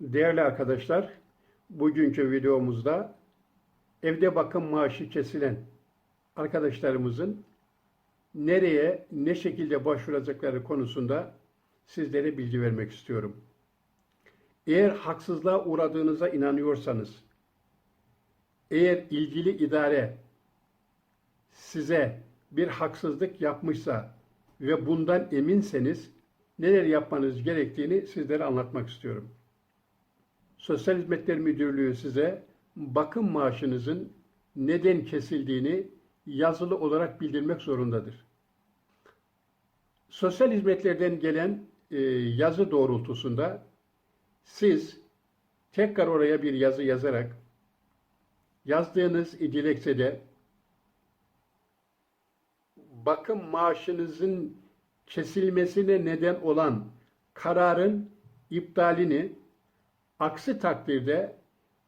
Değerli arkadaşlar, bugünkü videomuzda evde bakım maaşı kesilen arkadaşlarımızın nereye, ne şekilde başvuracakları konusunda sizlere bilgi vermek istiyorum. Eğer haksızlığa uğradığınıza inanıyorsanız, eğer ilgili idare size bir haksızlık yapmışsa ve bundan eminseniz neler yapmanız gerektiğini sizlere anlatmak istiyorum. Sosyal Hizmetler Müdürlüğü size bakım maaşınızın neden kesildiğini yazılı olarak bildirmek zorundadır. Sosyal hizmetlerden gelen e, yazı doğrultusunda siz tekrar oraya bir yazı yazarak yazdığınız dilekçede bakım maaşınızın kesilmesine neden olan kararın iptalini aksi takdirde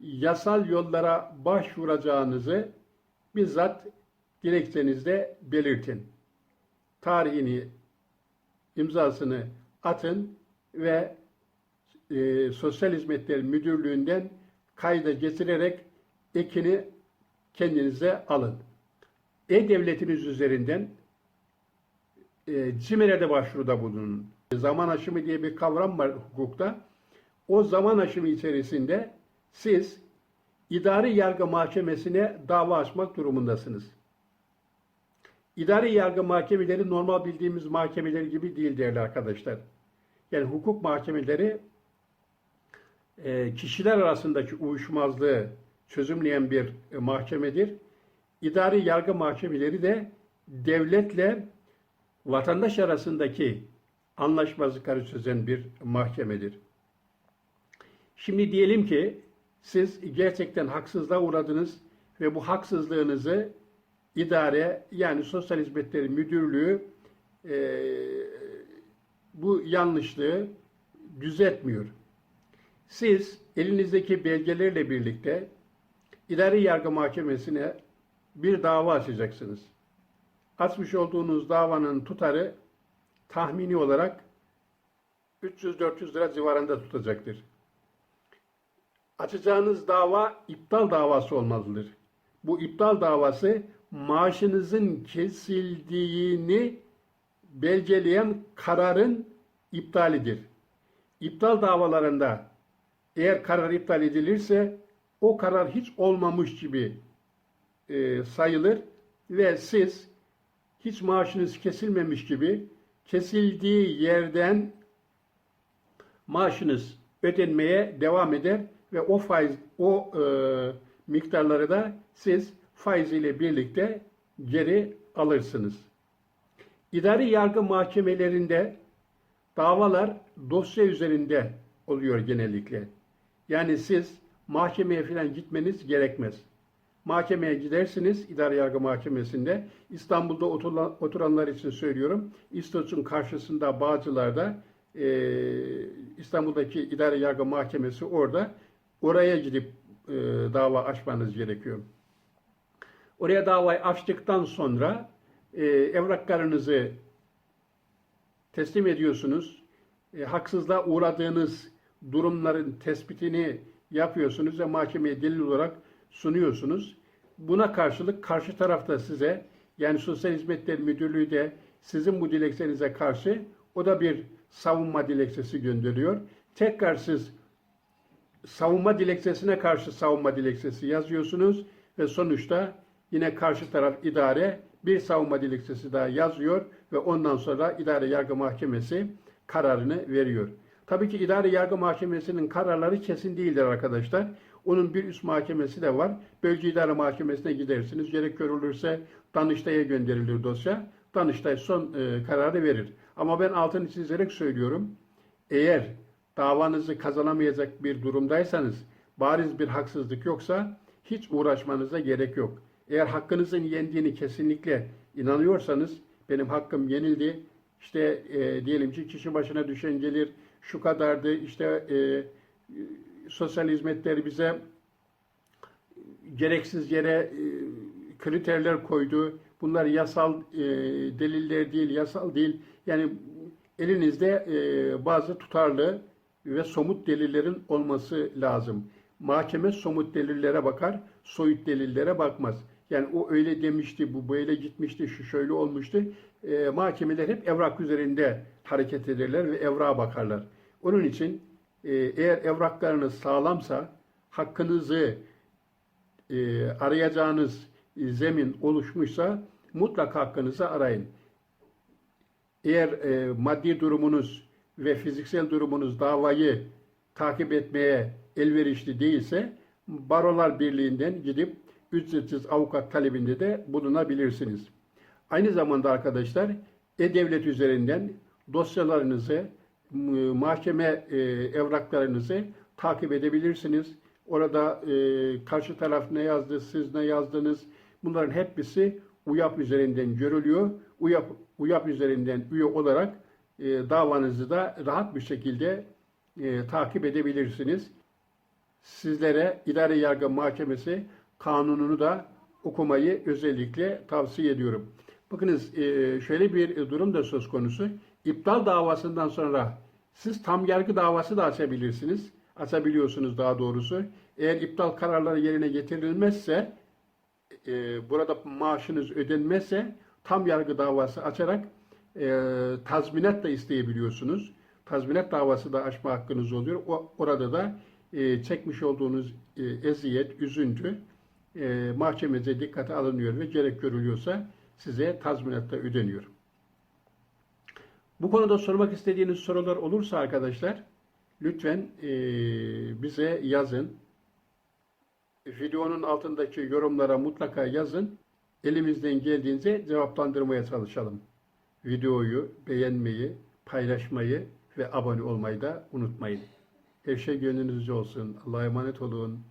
yasal yollara başvuracağınızı bizzat dilekçenizde belirtin. Tarihini, imzasını atın ve e, Sosyal Hizmetler Müdürlüğü'nden kayda getirerek ekini kendinize alın. E-Devletiniz üzerinden e, CİMER'e başvuruda bulunun. Zaman aşımı diye bir kavram var hukukta. O zaman aşımı içerisinde siz idari yargı mahkemesine dava açmak durumundasınız. İdari yargı mahkemeleri normal bildiğimiz mahkemeler gibi değil değerli arkadaşlar. Yani hukuk mahkemeleri e, kişiler arasındaki uyuşmazlığı çözümleyen bir e, mahkemedir. İdari yargı mahkemeleri de devletle vatandaş arasındaki anlaşmazlıkları çözen bir mahkemedir. Şimdi diyelim ki siz gerçekten haksızlığa uğradınız ve bu haksızlığınızı idare yani Sosyal Hizmetleri Müdürlüğü e, bu yanlışlığı düzeltmiyor. Siz elinizdeki belgelerle birlikte idari yargı mahkemesine bir dava açacaksınız. Açmış olduğunuz davanın tutarı tahmini olarak 300-400 lira civarında tutacaktır. Açacağınız dava iptal davası olmalıdır. Bu iptal davası maaşınızın kesildiğini belgeleyen kararın iptalidir. İptal davalarında eğer karar iptal edilirse o karar hiç olmamış gibi e, sayılır ve siz hiç maaşınız kesilmemiş gibi kesildiği yerden maaşınız ödenmeye devam eder ve o faiz o e, miktarları da siz faiziyle birlikte geri alırsınız. İdari yargı mahkemelerinde davalar dosya üzerinde oluyor genellikle. Yani siz mahkemeye falan gitmeniz gerekmez. Mahkemeye gidersiniz idari yargı mahkemesinde. İstanbul'da oturanlar için söylüyorum. İstoç'un karşısında Bağcılar'da e, İstanbul'daki idari yargı mahkemesi orada. Oraya gidip e, dava açmanız gerekiyor. Oraya davayı açtıktan sonra e, evraklarınızı teslim ediyorsunuz. E, haksızlığa uğradığınız durumların tespitini yapıyorsunuz ve mahkemeye delil olarak sunuyorsunuz. Buna karşılık karşı tarafta size yani Sosyal Hizmetler Müdürlüğü de sizin bu dilekçenize karşı o da bir savunma dilekçesi gönderiyor. Tekrar siz savunma dilekçesine karşı savunma dilekçesi yazıyorsunuz ve sonuçta yine karşı taraf idare bir savunma dilekçesi daha yazıyor ve ondan sonra idare yargı mahkemesi kararını veriyor. Tabii ki idare yargı mahkemesinin kararları kesin değildir arkadaşlar. Onun bir üst mahkemesi de var. Bölge idare mahkemesine gidersiniz. Gerek görülürse Danıştay'a gönderilir dosya. Danıştay son e, kararı verir. Ama ben altını çizerek söylüyorum. Eğer davanızı kazanamayacak bir durumdaysanız, bariz bir haksızlık yoksa hiç uğraşmanıza gerek yok. Eğer hakkınızın yendiğini kesinlikle inanıyorsanız, benim hakkım yenildi, işte e, diyelim ki kişi başına düşen gelir şu kadardı, işte e, sosyal hizmetleri bize gereksiz yere e, kriterler koydu. Bunlar yasal e, deliller değil, yasal değil. Yani elinizde e, bazı tutarlı ve somut delillerin olması lazım. Mahkeme somut delillere bakar, soyut delillere bakmaz. Yani o öyle demişti, bu böyle gitmişti, şu şöyle olmuştu. Ee, mahkemeler hep evrak üzerinde hareket ederler ve evrağa bakarlar. Onun için e, eğer evraklarınız sağlamsa, hakkınızı e, arayacağınız zemin oluşmuşsa mutlaka hakkınızı arayın. Eğer e, maddi durumunuz ve fiziksel durumunuz davayı takip etmeye elverişli değilse Barolar Birliği'nden gidip ücretsiz avukat talebinde de bulunabilirsiniz. Aynı zamanda arkadaşlar e-devlet üzerinden dosyalarınızı, mahkeme e, evraklarınızı takip edebilirsiniz. Orada e, karşı taraf ne yazdı, siz ne yazdınız bunların hepsi UYAP üzerinden görülüyor. UYAP, UYAP üzerinden üye olarak davanızı da rahat bir şekilde e, takip edebilirsiniz. Sizlere İdare Yargı Mahkemesi kanununu da okumayı özellikle tavsiye ediyorum. Bakınız e, şöyle bir durum da söz konusu. İptal davasından sonra siz tam yargı davası da açabilirsiniz. Açabiliyorsunuz daha doğrusu. Eğer iptal kararları yerine getirilmezse e, burada maaşınız ödenmezse tam yargı davası açarak e, tazminat da isteyebiliyorsunuz. Tazminat davası da açma hakkınız oluyor. O, orada da e, çekmiş olduğunuz e, eziyet, üzüntü e, mahkemece dikkate alınıyor ve gerek görülüyorsa size tazminat da ödeniyor. Bu konuda sormak istediğiniz sorular olursa arkadaşlar lütfen e, bize yazın. Videonun altındaki yorumlara mutlaka yazın. Elimizden geldiğince cevaplandırmaya çalışalım. Videoyu beğenmeyi, paylaşmayı ve abone olmayı da unutmayın. Her şey gönlünüzce olsun. Allah'a emanet olun.